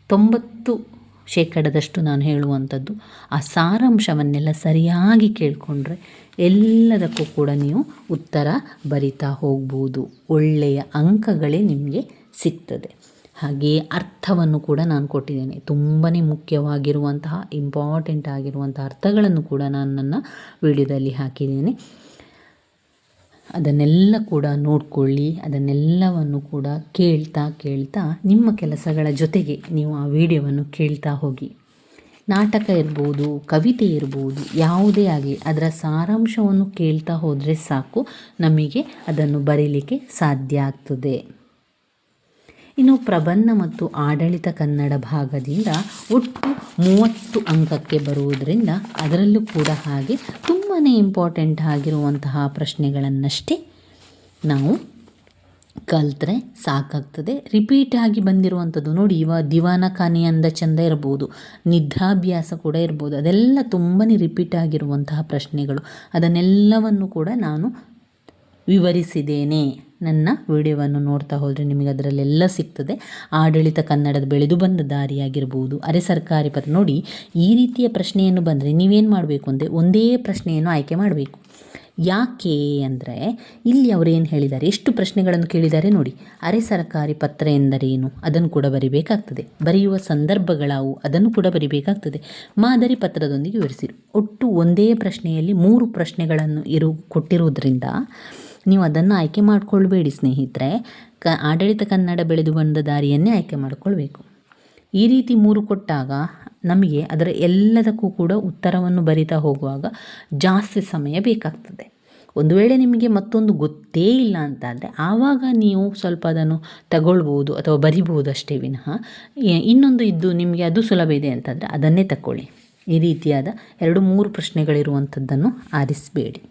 ತೊಂಬತ್ತು ಶೇಕಡದಷ್ಟು ನಾನು ಹೇಳುವಂಥದ್ದು, ಆ ಸಾರಾಂಶವನ್ನೆಲ್ಲ ಸರಿಯಾಗಿ ಕೇಳಿಕೊಂಡ್ರೆ ಎಲ್ಲದಕ್ಕೂ ಕೂಡ ನೀವು ಉತ್ತರ ಬರಿತಾ ಹೋಗ್ಬೋದು. ಒಳ್ಳೆಯ ಅಂಕಗಳೇ ನಿಮಗೆ ಸಿಗ್ತದೆ. ಹಾಗೆಯೇ ಅರ್ಥವನ್ನು ಕೂಡ ನಾನು ಕೊಟ್ಟಿದ್ದೇನೆ. ತುಂಬಾ ಮುಖ್ಯವಾಗಿರುವಂತಹ ಇಂಪಾರ್ಟೆಂಟ್ ಆಗಿರುವಂಥ ಅರ್ಥಗಳನ್ನು ಕೂಡ ನಾನು ನನ್ನ ವಿಡಿಯೋದಲ್ಲಿ ಹಾಕಿದ್ದೇನೆ. ಅದನ್ನೆಲ್ಲ ಕೂಡ ನೋಡಿಕೊಳ್ಳಿ, ಅದನ್ನೆಲ್ಲವನ್ನು ಕೂಡ ಕೇಳ್ತಾ ಕೇಳ್ತಾ ನಿಮ್ಮ ಕೆಲಸಗಳ ಜೊತೆಗೆ ನೀವು ಆ ವಿಡಿಯೋವನ್ನು ಕೇಳ್ತಾ ಹೋಗಿ. ನಾಟಕ ಇರ್ಬೋದು, ಕವಿತೆ ಇರ್ಬೋದು, ಯಾವುದೇ ಆಗಲಿ, ಅದರ ಸಾರಾಂಶವನ್ನು ಕೇಳ್ತಾ ಹೋದರೆ ಸಾಕು, ನಮಗೆ ಅದನ್ನು ಬರೀಲಿಕ್ಕೆ ಸಾಧ್ಯ ಆಗ್ತದೆ. ಇನ್ನು ಪ್ರಬಂಧ ಮತ್ತು ಆಡಳಿತ ಕನ್ನಡ ಭಾಗದಿಂದ ಒಟ್ಟು ಮೂವತ್ತು ಅಂಕಕ್ಕೆ ಬರುವುದರಿಂದ ಅದರಲ್ಲೂ ಕೂಡ ಹಾಗೆ ತುಂಬಾ ಇಂಪಾರ್ಟೆಂಟ್ ಆಗಿರುವಂತಹ ಪ್ರಶ್ನೆಗಳನ್ನಷ್ಟೇ ನಾವು ಕಲ್ತ್ರೆ ಸಾಕಾಗ್ತದೆ. ರಿಪೀಟ್ ಆಗಿ ಬಂದಿರುವಂಥದ್ದು ನೋಡಿ, ಇವ ದಿವಾನ ಖಾನಿ ಅಂದ ಚಂದ ಇರ್ಬೋದು, ನಿದ್ರಾಭ್ಯಾಸ ಕೂಡ ಇರ್ಬೋದು, ಅದೆಲ್ಲ ತುಂಬಾ ರಿಪೀಟ್ ಆಗಿರುವಂತಹ ಪ್ರಶ್ನೆಗಳು. ಅದನ್ನೆಲ್ಲವನ್ನು ಕೂಡ ನಾನು ವಿವರಿಸಿದ್ದೇನೆ. ನನ್ನ ವಿಡಿಯೋವನ್ನು ನೋಡ್ತಾ ಹೋದರೆ ನಿಮಗೆ ಅದರಲ್ಲೆಲ್ಲ ಸಿಗ್ತದೆ. ಆಡಳಿತ ಕನ್ನಡದ ಬೆಳೆದು ಬಂದ ದಾರಿಯಾಗಿರ್ಬೋದು. ಅರೆ ಸರ್ಕಾರಿ ಪತ್ರ ನೋಡಿ, ಈ ರೀತಿಯ ಪ್ರಶ್ನೆಯನ್ನು ಬಂದರೆ ನೀವೇನು ಮಾಡಬೇಕು ಅಂದರೆ ಒಂದೇ ಪ್ರಶ್ನೆಯನ್ನು ಆಯ್ಕೆ ಮಾಡಬೇಕು. ಯಾಕೆ ಅಂದರೆ, ಇಲ್ಲಿ ಅವರೇನು ಹೇಳಿದ್ದಾರೆ? ಎಷ್ಟು ಪ್ರಶ್ನೆಗಳನ್ನು ಕೇಳಿದ್ದಾರೆ ನೋಡಿ. ಅರೆ ಸರ್ಕಾರಿ ಪತ್ರ ಎಂದರೇನು? ಅದನ್ನು ಕೂಡ ಬರಿಬೇಕಾಗ್ತದೆ. ಬರೆಯುವ ಸಂದರ್ಭಗಳಾವು, ಅದನ್ನು ಕೂಡ ಬರಿಬೇಕಾಗ್ತದೆ. ಮಾದರಿ ಪತ್ರದೊಂದಿಗೆ ವಿವರಿಸಿರು. ಒಟ್ಟು ಒಂದೇ ಪ್ರಶ್ನೆಯಲ್ಲಿ ಮೂರು ಪ್ರಶ್ನೆಗಳನ್ನು ಇರು ಕೊಟ್ಟಿರುವುದರಿಂದ ನೀವು ಅದನ್ನು ಆಯ್ಕೆ ಮಾಡಿಕೊಳ್ಬೇಡಿ, ಸ್ನೇಹಿತರೆ. ಕ, ಆಡಳಿತ ಕನ್ನಡ ಬೆಳೆದು ಬಂದ ದಾರಿಯನ್ನೇ ಆಯ್ಕೆ ಮಾಡಿಕೊಳ್ಬೇಕು. ಈ ರೀತಿ ಮೂರು ಕೊಟ್ಟಾಗ ನಮಗೆ ಅದರ ಎಲ್ಲದಕ್ಕೂ ಕೂಡ ಉತ್ತರವನ್ನು ಬರಿತಾ ಹೋಗುವಾಗ ಜಾಸ್ತಿ ಸಮಯ ಬೇಕಾಗ್ತದೆ. ಒಂದು ವೇಳೆ ನಿಮಗೆ ಮತ್ತೊಂದು ಗೊತ್ತೇ ಇಲ್ಲ ಅಂತಾದರೆ, ಆವಾಗ ನೀವು ಸ್ವಲ್ಪ ಅದನ್ನು ತಗೊಳ್ಬೋದು ಅಥವಾ ಬರಿಬೋದು ಅಷ್ಟೇ ವಿನಃ. ಇನ್ನೊಂದು ಇದ್ದು ನಿಮಗೆ ಅದು ಸುಲಭ ಇದೆ ಅಂತಂದರೆ ಅದನ್ನೇ ತಗೊಳ್ಳಿ ಈ ರೀತಿಯಾದ ಎರಡು ಮೂರು ಪ್ರಶ್ನೆಗಳಿರುವಂಥದ್ದನ್ನು ಆರಿಸಬೇಡಿ.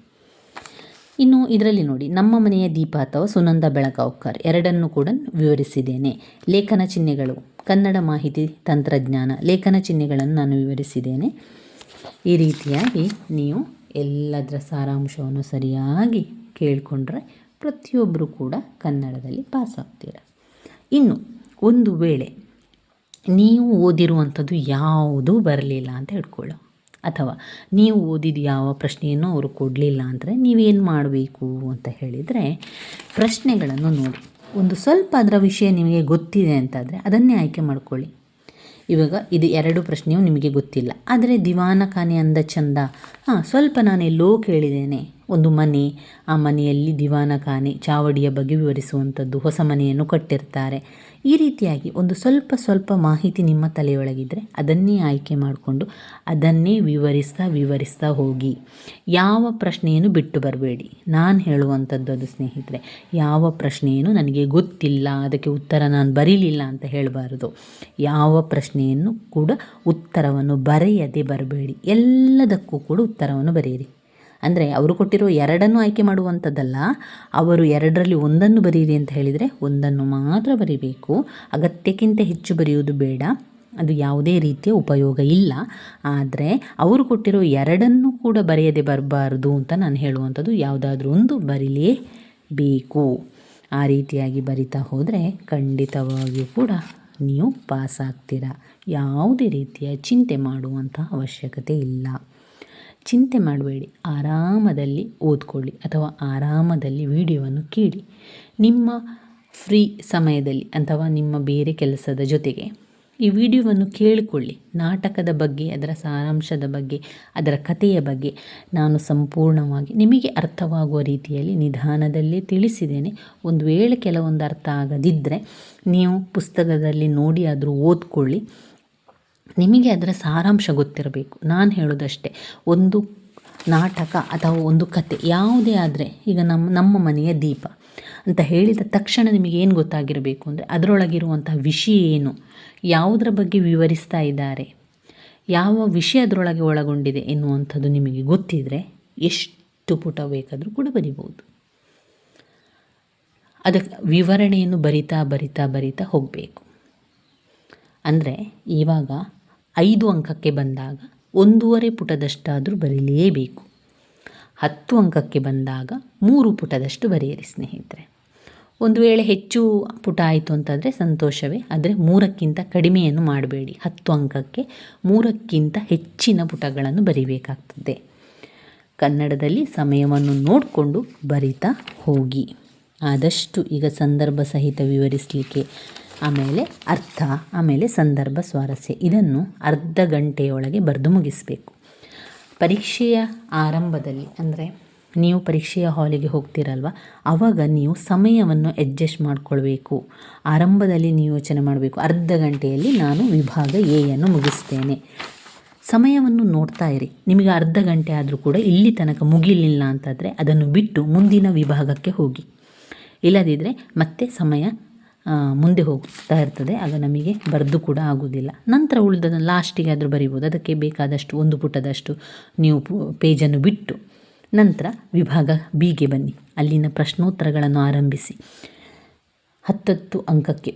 ಇನ್ನು ಇದರಲ್ಲಿ ನೋಡಿ, ನಮ್ಮ ಮನೆಯ ದೀಪ ಅಥವಾ ಸುನಂದ ಬೆಳಗಾವ್ಕರ್ ಎರಡನ್ನು ಕೂಡ ವಿವರಿಸಿದ್ದೇನೆ. ಲೇಖನ ಚಿಹ್ನೆಗಳು, ಕನ್ನಡ ಮಾಹಿತಿ ತಂತ್ರಜ್ಞಾನ ಲೇಖನ ಚಿಹ್ನೆಗಳನ್ನು ನಾನು ವಿವರಿಸಿದ್ದೇನೆ. ಈ ರೀತಿಯಾಗಿ ನೀವು ಎಲ್ಲದರ ಸಾರಾಂಶವನ್ನು ಸರಿಯಾಗಿ ಕೇಳಿಕೊಂಡ್ರೆ ಪ್ರತಿಯೊಬ್ಬರು ಕೂಡ ಕನ್ನಡದಲ್ಲಿ ಪಾಸ್ ಆಗ್ತೀರ? ಇನ್ನು ಒಂದು ವೇಳೆ ನೀವು ಓದಿರುವಂಥದ್ದು ಯಾವುದೂ ಬರಲಿಲ್ಲ ಅಂತ ಹೇಳ್ಕೊಳ್ಳೋ ಅಥವಾ ನೀವು ಓದಿದ ಯಾವ ಪ್ರಶ್ನೆಯನ್ನು ಅವರು ಕೊಡಲಿಲ್ಲ ಅಂದರೆ ನೀವೇನು ಮಾಡಬೇಕು ಅಂತ ಹೇಳಿದರೆ ಪ್ರಶ್ನೆಗಳನ್ನು ನೋಡಿ. ಒಂದು ಸ್ವಲ್ಪ ಅದರ ವಿಷಯ ನಿಮಗೆ ಗೊತ್ತಿದೆ ಅಂತಾದರೆ ಅದನ್ನೇ ಆಯ್ಕೆ ಮಾಡ್ಕೊಳ್ಳಿ. ಇವಾಗ ಇದು ಎರಡು ಪ್ರಶ್ನೆಯು ನಿಮಗೆ ಗೊತ್ತಿಲ್ಲ. ಆದರೆ ದಿವಾನ ಖಾನೆ ಅಂದ ಚಂದ. ಹಾಂ, ಸ್ವಲ್ಪ ನಾನು ಎಲ್ಲೋ ಕೇಳಿದ್ದೇನೆ ಒಂದು ಮನೆ, ಆ ಮನೆಯಲ್ಲಿ ದಿವಾನ ಖಾನೆ ಚಾವಡಿಯ ಬಗ್ಗೆ ವಿವರಿಸುವಂಥದ್ದು, ಹೊಸ ಮನೆಯನ್ನು ಕಟ್ಟಿರ್ತಾರೆ. ಈ ರೀತಿಯಾಗಿ ಒಂದು ಸ್ವಲ್ಪ ಸ್ವಲ್ಪ ಮಾಹಿತಿ ನಿಮ್ಮ ತಲೆಯೊಳಗಿದ್ದರೆ ಅದನ್ನೇ ಆಯ್ಕೆ ಮಾಡಿಕೊಂಡು ಅದನ್ನೇ ವಿವರಿಸ್ತಾ ವಿವರಿಸ್ತಾ ಹೋಗಿ. ಯಾವ ಪ್ರಶ್ನೆಯನ್ನು ಬಿಟ್ಟು ಬರಬೇಡಿ. ನಾನು ಹೇಳುವಂಥದ್ದು ಅದು ಸ್ನೇಹಿತರೆ, ಯಾವ ಪ್ರಶ್ನೆಯನ್ನು ನನಗೆ ಗೊತ್ತಿಲ್ಲ, ಅದಕ್ಕೆ ಉತ್ತರ ನಾನು ಬರೀಲಿಲ್ಲ ಅಂತ ಹೇಳಬಾರ್ದು. ಯಾವ ಪ್ರಶ್ನೆಯನ್ನು ಕೂಡ ಉತ್ತರವನ್ನು ಬರೆಯದೆ ಬರಬೇಡಿ. ಎಲ್ಲದಕ್ಕೂ ಕೂಡ ಉತ್ತರವನ್ನು ಬರೆಯಿರಿ. ಅಂದರೆ ಅವರು ಕೊಟ್ಟಿರೋ ಎರಡನ್ನು ಆಯ್ಕೆ ಮಾಡುವಂಥದ್ದಲ್ಲ. ಅವರು ಎರಡರಲ್ಲಿ ಒಂದನ್ನು ಬರೀರಿ ಅಂತ ಹೇಳಿದರೆ ಒಂದನ್ನು ಮಾತ್ರ ಬರೀಬೇಕು. ಅಗತ್ಯಕ್ಕಿಂತ ಹೆಚ್ಚು ಬರೆಯುವುದು ಬೇಡ. ಅದು ಯಾವುದೇ ರೀತಿಯ ಉಪಯೋಗ ಇಲ್ಲ. ಆದರೆ ಅವರು ಕೊಟ್ಟಿರೋ ಎರಡನ್ನು ಕೂಡ ಬರೆಯದೆ ಬರಬಾರ್ದು ಅಂತ ನಾನು ಹೇಳುವಂಥದ್ದು. ಯಾವುದಾದ್ರೂ ಒಂದು ಬರೀಲೇಬೇಕು. ಆ ರೀತಿಯಾಗಿ ಬರಿತಾ ಹೋದರೆ ಖಂಡಿತವಾಗಿಯೂ ಕೂಡ ನೀವು ಪಾಸ್ ಆಗ್ತೀರಾ ಯಾವುದೇ ರೀತಿಯ ಚಿಂತೆ ಮಾಡುವಂಥ ಅವಶ್ಯಕತೆ ಇಲ್ಲ. ಚಿಂತೆ ಮಾಡಬೇಡಿ. ಆರಾಮದಲ್ಲಿ ಓದ್ಕೊಳ್ಳಿ ಅಥವಾ ಆರಾಮದಲ್ಲಿ ವಿಡಿಯೋವನ್ನು ಕೇಳಿ. ನಿಮ್ಮ ಫ್ರೀ ಸಮಯದಲ್ಲಿ ಅಥವಾ ನಿಮ್ಮ ಬೇರೆ ಕೆಲಸದ ಜೊತೆಗೆ ಈ ವಿಡಿಯೋವನ್ನು ಕೇಳಿಕೊಳ್ಳಿ. ನಾಟಕದ ಬಗ್ಗೆ, ಅದರ ಸಾರಾಂಶದ ಬಗ್ಗೆ, ಅದರ ಕಥೆಯ ಬಗ್ಗೆ ನಾನು ಸಂಪೂರ್ಣವಾಗಿ ನಿಮಗೆ ಅರ್ಥವಾಗುವ ರೀತಿಯಲ್ಲಿ ನಿಧಾನದಲ್ಲೇ ತಿಳಿಸಿದ್ದೇನೆ. ಒಂದು ವೇಳೆ ಕೆಲವೊಂದು ಅರ್ಥ ಆಗದಿದ್ದರೆ ನೀವು ಪುಸ್ತಕದಲ್ಲಿ ನೋಡಿ ಆದರೂ ಓದ್ಕೊಳ್ಳಿ. ನಿಮಗೆ ಅದರ ಸಾರಾಂಶ ಗೊತ್ತಿರಬೇಕು. ನಾನು ಹೇಳೋದಷ್ಟೇ, ಒಂದು ನಾಟಕ ಅಥವಾ ಒಂದು ಕತೆ ಯಾವುದೇ ಆದರೆ, ಈಗ ನಮ್ಮ ನಮ್ಮ ಮನೆಯ ದೀಪ ಅಂತ ಹೇಳಿದ ತಕ್ಷಣ ನಿಮಗೆ ಏನು ಗೊತ್ತಾಗಿರಬೇಕು ಅಂದರೆ ಅದರೊಳಗಿರುವಂಥ ವಿಷಯ ಏನು, ಯಾವುದರ ಬಗ್ಗೆ ವಿವರಿಸ್ತಾ ಇದ್ದಾರೆ, ಯಾವ ವಿಷಯ ಅದರೊಳಗೆ ಒಳಗೊಂಡಿದೆ ಎನ್ನುವಂಥದ್ದು ನಿಮಗೆ ಗೊತ್ತಿದ್ದರೆ ಎಷ್ಟು ಪುಟ ಬೇಕಾದರೂ ಕೂಡ ಬರಿಬೋದು ಅದಕ್ಕೆ ವಿವರಣೆಯನ್ನು ಬರಿತಾ ಬರಿತಾ ಬರಿತಾ ಹೋಗಬೇಕು. ಅಂದರೆ ಇವಾಗ ಐದು ಅಂಕಕ್ಕೆ ಬಂದಾಗ ಒಂದೂವರೆ ಪುಟದಷ್ಟಾದರೂ ಬರೀಲೇಬೇಕು. ಹತ್ತು ಅಂಕಕ್ಕೆ ಬಂದಾಗ ಮೂರು ಪುಟದಷ್ಟು ಬರೆಯಿರಿ, ಸ್ನೇಹಿತರೆ. ಒಂದು ವೇಳೆ ಹೆಚ್ಚು ಪುಟ ಆಯಿತು ಅಂತಂದರೆ ಸಂತೋಷವೇ, ಆದರೆ ಮೂರಕ್ಕಿಂತ ಕಡಿಮೆಯನ್ನು ಮಾಡಬೇಡಿ. ಹತ್ತು ಅಂಕಕ್ಕೆ ಮೂರಕ್ಕಿಂತ ಹೆಚ್ಚಿನ ಪುಟಗಳನ್ನು ಬರೀಬೇಕಾಗ್ತದೆ. ಕನ್ನಡದಲ್ಲಿ ಸಮಯವನ್ನು ನೋಡಿಕೊಂಡು ಬರಿತಾ ಹೋಗಿ. ಆದಷ್ಟು ಈಗ ಸಂದರ್ಭ ಸಹಿತ ವಿವರಿಸಲಿಕ್ಕೆ ಆಮೇಲೆ ಅರ್ಥ, ಆಮೇಲೆ ಸಂದರ್ಭ, ಸ್ವಾರಸ್ಯ. ಇದನ್ನು ಅರ್ಧ ಗಂಟೆಯೊಳಗೆ ಬರೆದು ಮುಗಿಸಬೇಕು. ಪರೀಕ್ಷೆಯ ಆರಂಭದಲ್ಲಿ, ಅಂದರೆ ನೀವು ಪರೀಕ್ಷೆಯ ಹಾಲಿಗೆ ಹೋಗ್ತೀರಲ್ವ ಆವಾಗ ನೀವು ಸಮಯವನ್ನು ಅಡ್ಜಸ್ಟ್ ಮಾಡಿಕೊಳ್ಬೇಕು. ಆರಂಭದಲ್ಲಿ ನೀವು ಯೋಚನೆ ಮಾಡಬೇಕು, ಅರ್ಧ ಗಂಟೆಯಲ್ಲಿ ನಾನು ವಿಭಾಗ ಎಯನ್ನು ಮುಗಿಸ್ತೇನೆ. ಸಮಯವನ್ನು ನೋಡ್ತಾ ಇರಿ. ನಿಮಗೆ ಅರ್ಧ ಗಂಟೆ ಆದರೂ ಕೂಡ ಇಲ್ಲಿ ತನಕ ಮುಗಿಲಿಲ್ಲ ಅಂತಂದರೆ ಅದನ್ನು ಬಿಟ್ಟು ಮುಂದಿನ ವಿಭಾಗಕ್ಕೆ ಹೋಗಿ. ಇಲ್ಲದಿದ್ದರೆ ಮತ್ತೆ ಸಮಯ ಮುಂದೆ ಹೋಗ್ತಾ ಇರ್ತದೆ. ಆಗ ನಮಗೆ ಬರೆದು ಕೂಡ ಆಗುವುದಿಲ್ಲ. ನಂತರ ಉಳಿದದನ್ನು ಲಾಸ್ಟಿಗೆ ಆದರೂ ಬರಿಬೋದು. ಅದಕ್ಕೆ ಬೇಕಾದಷ್ಟು ಒಂದು ಪುಟದಷ್ಟು ನೀವು ಪೇಜನ್ನು ಬಿಟ್ಟು ನಂತರ ವಿಭಾಗ ಬಿಗೆ ಬನ್ನಿ. ಅಲ್ಲಿನ ಪ್ರಶ್ನೋತ್ತರಗಳನ್ನು ಆರಂಭಿಸಿ. ಹತ್ತತ್ತು ಅಂಕಕ್ಕೆ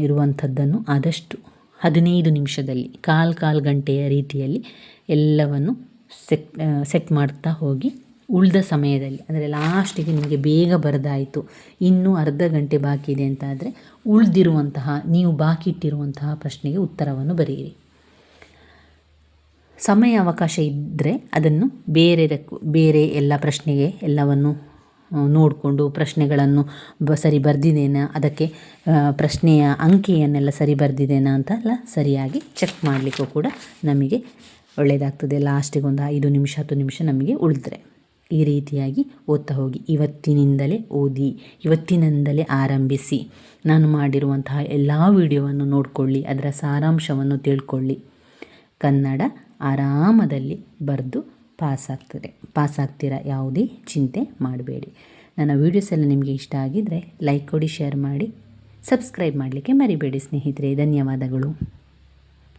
ಇರುವಂಥದ್ದನ್ನು ಆದಷ್ಟು ಹದಿನೈದು ನಿಮಿಷದಲ್ಲಿ, ಕಾಲು ಕಾಲು ಗಂಟೆಯ ರೀತಿಯಲ್ಲಿ ಎಲ್ಲವನ್ನು ಸೆಟ್ ಸೆಟ್ ಮಾಡ್ತಾ ಹೋಗಿ ಉಳಿದ ಸಮಯದಲ್ಲಿ, ಅಂದರೆ ಲಾಸ್ಟಿಗೆ ನಿಮಗೆ ಬೇಗ ಬರೆದಾಯಿತು, ಇನ್ನೂ ಅರ್ಧ ಗಂಟೆ ಬಾಕಿ ಇದೆ ಅಂತ ಆದರೆ ಉಳಿದಿರುವಂತಹ, ನೀವು ಬಾಕಿ ಇಟ್ಟಿರುವಂತಹ ಪ್ರಶ್ನೆಗೆ ಉತ್ತರವನ್ನು ಬರೆಯಿರಿ. ಸಮಯ ಅವಕಾಶ ಇದ್ದರೆ ಅದನ್ನು ಬೇರೆ ಬೇರೆ ಎಲ್ಲ ಪ್ರಶ್ನೆಗೆ ಎಲ್ಲವನ್ನು ನೋಡಿಕೊಂಡು ಪ್ರಶ್ನೆಗಳನ್ನು ಬ, ಸರಿ ಬರೆದಿದ್ದೇನಾ ಅದಕ್ಕೆ ಪ್ರಶ್ನೆಯ ಅಂಕೆಯನ್ನೆಲ್ಲ ಸರಿ ಬರೆದಿದ್ದೇನಾ ಅಂತ ಎಲ್ಲ ಸರಿಯಾಗಿ ಚೆಕ್ ಮಾಡಲಿಕ್ಕೂ ಕೂಡ ನಮಗೆ ಒಳ್ಳೆಯದಾಗ್ತದೆ ಲಾಸ್ಟಿಗೆ ಒಂದು ಐದು ನಿಮಿಷ, ಹತ್ತು ನಿಮಿಷ ನಮಗೆ ಉಳಿದ್ರೆ. ಈ ರೀತಿಯಾಗಿ ಓದ್ತಾ ಹೋಗಿ. ಇವತ್ತಿನಿಂದಲೇ ಓದಿ, ಇವತ್ತಿನಿಂದಲೇ ಆರಂಭಿಸಿ. ನಾನು ಮಾಡಿರುವಂತಹ ಎಲ್ಲ ವಿಡಿಯೋವನ್ನು ನೋಡಿಕೊಳ್ಳಿ, ಅದರ ಸಾರಾಂಶವನ್ನು ತಿಳ್ಕೊಳ್ಳಿ. ಕನ್ನಡ ಆರಾಮದಲ್ಲಿ ಬರೆದು ಪಾಸಾಗ್ತದೆ. ಪಾಸಾಗ್ತೀರಾ ಯಾವುದೇ ಚಿಂತೆ ಮಾಡಬೇಡಿ. ನನ್ನ ವೀಡಿಯೋಸ್ ಎಲ್ಲ ನಿಮಗೆ ಇಷ್ಟ ಆಗಿದ್ದರೆ ಲೈಕ್ ಕೊಡಿ, ಶೇರ್ ಮಾಡಿ. ಸಬ್ಸ್ಕ್ರೈಬ್ ಮಾಡಲಿಕ್ಕೆ ಮರಿಬೇಡಿ ಸ್ನೇಹಿತರೆ. ಧನ್ಯವಾದಗಳು.